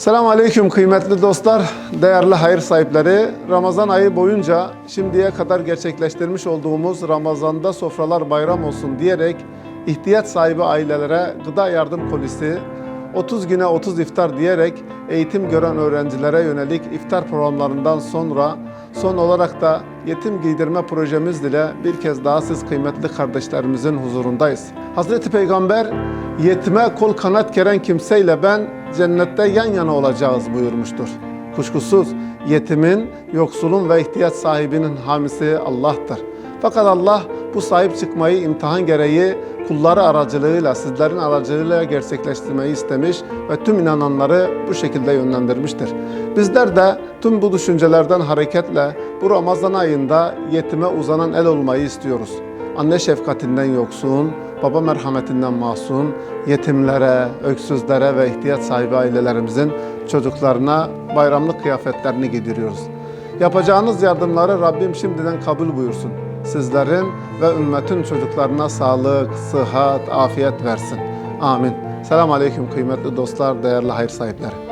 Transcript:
Selamun Aleyküm kıymetli dostlar, değerli hayır sahipleri. Ramazan ayı boyunca şimdiye kadar gerçekleştirmiş olduğumuz Ramazan'da sofralar bayram olsun diyerek ihtiyaç sahibi ailelere gıda yardım kolisi, 30 güne 30 iftar diyerek eğitim gören öğrencilere yönelik iftar programlarından sonra son olarak da yetim giydirme projemiz ile bir kez daha siz kıymetli kardeşlerimizin huzurundayız. Hazreti Peygamber yetime kol kanat geren kimseyle ben cennette yan yana olacağız buyurmuştur. Kuşkusuz yetimin, yoksulun ve ihtiyaç sahibinin hamisi Allah'tır. Fakat Allah bu sahip çıkmayı imtihan gereği kulları aracılığıyla, sizlerin aracılığıyla gerçekleştirmeyi istemiş ve tüm inananları bu şekilde yönlendirmiştir. Bizler de tüm bu düşüncelerden hareketle bu Ramazan ayında yetime uzanan el olmayı istiyoruz. Anne şefkatinden yoksun, baba merhametinden masum, yetimlere, öksüzlere ve ihtiyaç sahibi ailelerimizin çocuklarına bayramlık kıyafetlerini giydiriyoruz. Yapacağınız yardımları Rabbim şimdiden kabul buyursun. Sizlerin ve ümmetin çocuklarına sağlık, sıhhat, afiyet versin. Amin. Selamun Aleyküm kıymetli dostlar, değerli hayır sahipleri.